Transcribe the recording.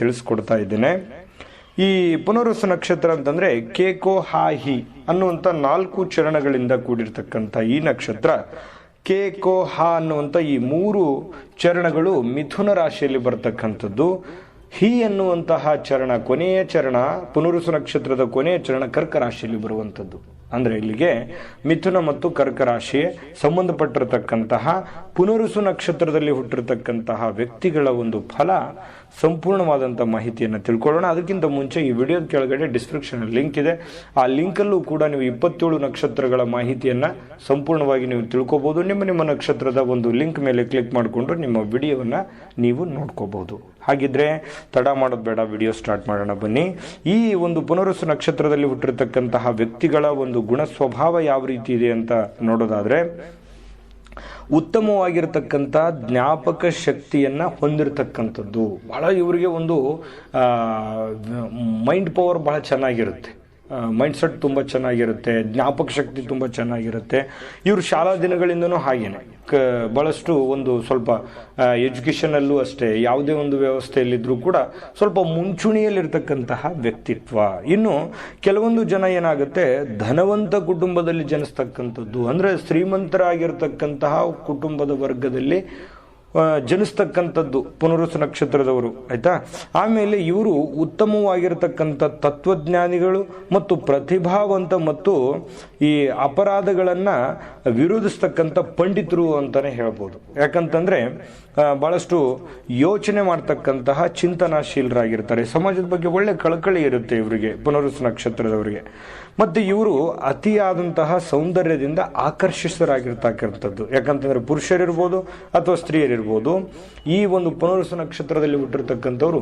ತಿಳಿಸ್ಕೊಡ್ತಾ ಇದ್ದೇನೆ. ಈ ಪುನರ್ವಸು ನಕ್ಷತ್ರ ಅಂತಂದ್ರೆ ಕೇಕೋ ಹಾಹಿ ಅನ್ನುವಂಥ ನಾಲ್ಕು ಚರಣಗಳಿಂದ ಕೂಡಿರ್ತಕ್ಕಂಥ ಈ ನಕ್ಷತ್ರ ಕೇಕೋ ಹಾ ಅನ್ನುವಂಥ ಈ ಮೂರು ಚರಣಗಳು ಮಿಥುನ ರಾಶಿಯಲ್ಲಿ ಬರ್ತಕ್ಕಂಥದ್ದು. ಹಿ ಅನ್ನುವಂತಹ ಚರಣ ಕೊನೆಯ ಚರಣ ಪುನರುಸು ನಕ್ಷತ್ರದ ಕೊನೆಯ ಚರಣ ಕರ್ಕ ರಾಶಿಯಲ್ಲಿ ಬರುವಂಥದ್ದು. ಅಂದ್ರೆ ಇಲ್ಲಿಗೆ ಮಿಥುನ ಮತ್ತು ಕರ್ಕ ರಾಶಿ ಸಂಬಂಧಪಟ್ಟಿರತಕ್ಕಂತಹ ಪುನರುಸು ನಕ್ಷತ್ರದಲ್ಲಿ ಹುಟ್ಟಿರತಕ್ಕಂತಹ ವ್ಯಕ್ತಿಗಳ ಒಂದು ಫಲ ಸಂಪೂರ್ಣವಾದಂಥ ಮಾಹಿತಿಯನ್ನು ತಿಳ್ಕೊಳ್ಳೋಣ. ಅದಕ್ಕಿಂತ ಮುಂಚೆ ಈ ವಿಡಿಯೋ ಕೆಳಗಡೆ ಡಿಸ್ಕ್ರಿಪ್ಷನ್ ಲಿಂಕ್ ಇದೆ. ಆ ಲಿಂಕಲ್ಲೂ ಕೂಡ ನೀವು ಇಪ್ಪತ್ತೇಳು ನಕ್ಷತ್ರಗಳ ಮಾಹಿತಿಯನ್ನ ಸಂಪೂರ್ಣವಾಗಿ ನೀವು ತಿಳ್ಕೊಬಹುದು ನಿಮ್ಮ ನಿಮ್ಮ ನಕ್ಷತ್ರದ ಒಂದು ಲಿಂಕ್ ಮೇಲೆ ಕ್ಲಿಕ್ ಮಾಡಿಕೊಂಡು ನಿಮ್ಮ ವಿಡಿಯೋವನ್ನ ನೀವು ನೋಡ್ಕೋಬಹುದು ಹಾಗಿದ್ರೆ ತಡ ಮಾಡೋದು ಬೇಡ ವಿಡಿಯೋ ಸ್ಟಾರ್ಟ್ ಮಾಡೋಣ ಬನ್ನಿ. ಈ ಒಂದು ಪುನರುಸು ನಕ್ಷತ್ರದಲ್ಲಿ ಹುಟ್ಟಿರ್ತಕ್ಕಂತಹ ವ್ಯಕ್ತಿಗಳ ಒಂದು ಗುಣ ಸ್ವಭಾವ ಯಾವ ರೀತಿ ಇದೆ ಅಂತ ನೋಡೋದಾದ್ರೆ, ಉತ್ತಮವಾಗಿರ್ತಕ್ಕಂಥ ಜ್ಞಾಪಕ ಶಕ್ತಿಯನ್ನು ಹೊಂದಿರತಕ್ಕಂಥದ್ದು. ಬಹಳ ಇವರಿಗೆ ಒಂದು ಮೈಂಡ್ ಪವರ್ ಬಹಳ ಚೆನ್ನಾಗಿರುತ್ತೆ. ಮೈಂಡ್ ಸೆಟ್ ತುಂಬ ಚೆನ್ನಾಗಿರುತ್ತೆ, ಜ್ಞಾಪಕ ಶಕ್ತಿ ತುಂಬ ಚೆನ್ನಾಗಿರುತ್ತೆ. ಇವರು ಶಾಲಾ ದಿನಗಳಿಂದನೂ ಹಾಗೇನೆ. ಕ ಭಾಳಷ್ಟು ಒಂದು ಸ್ವಲ್ಪ ಎಜುಕೇಷನಲ್ಲೂ ಅಷ್ಟೇ, ಯಾವುದೇ ಒಂದು ವ್ಯವಸ್ಥೆಯಲ್ಲಿದ್ದರೂ ಕೂಡ ಸ್ವಲ್ಪ ಮುಂಚೂಣಿಯಲ್ಲಿರ್ತಕ್ಕಂತಹ ವ್ಯಕ್ತಿತ್ವ. ಇನ್ನು ಕೆಲವೊಂದು ಜನ ಏನಾಗುತ್ತೆ, ಧನವಂತ ಕುಟುಂಬದಲ್ಲಿ ಜನಿಸ್ತಕ್ಕಂಥದ್ದು, ಅಂದರೆ ಶ್ರೀಮಂತರಾಗಿರ್ತಕ್ಕಂತಹ ಕುಟುಂಬದ ವರ್ಗದಲ್ಲಿ ಜನಿಸ್ತಕ್ಕಂಥದ್ದು ಪುನರುಸು ನಕ್ಷತ್ರದವರು, ಆಯ್ತಾ? ಆಮೇಲೆ ಇವರು ಉತ್ತಮವಾಗಿರತಕ್ಕಂಥ ತತ್ವಜ್ಞಾನಿಗಳು ಮತ್ತು ಪ್ರತಿಭಾವಂತ ಮತ್ತು ಈ ಅಪರಾಧಗಳನ್ನು ವಿರೋಧಿಸ್ತಕ್ಕಂಥ ಪಂಡಿತರು ಅಂತಲೇ ಹೇಳ್ಬೋದು. ಯಾಕಂತಂದರೆ ಭಾಳಷ್ಟು ಯೋಚನೆ ಮಾಡ್ತಕ್ಕಂತಹ ಚಿಂತನಾಶೀಲರಾಗಿರ್ತಾರೆ. ಸಮಾಜದ ಬಗ್ಗೆ ಒಳ್ಳೆ ಕಳಕಳಿ ಇರುತ್ತೆ ಇವರಿಗೆ ಪುನರುಸು ನಕ್ಷತ್ರದವರಿಗೆ. ಮತ್ತೆ ಇವರು ಅತಿಯಾದಂತಹ ಸೌಂದರ್ಯದಿಂದ ಆಕರ್ಷಿತರಾಗಿರ್ತಕ್ಕಂಥದ್ದು. ಯಾಕಂತಂದರೆ ಪುರುಷರಿರ್ಬೋದು ಅಥವಾ ಸ್ತ್ರೀಯರಿರ್ಬೋದು ಈ ಒಂದು ಪುನರುಸ ನಕ್ಷತ್ರದಲ್ಲಿ ಹುಟ್ಟಿರ್ತಕ್ಕಂಥವ್ರು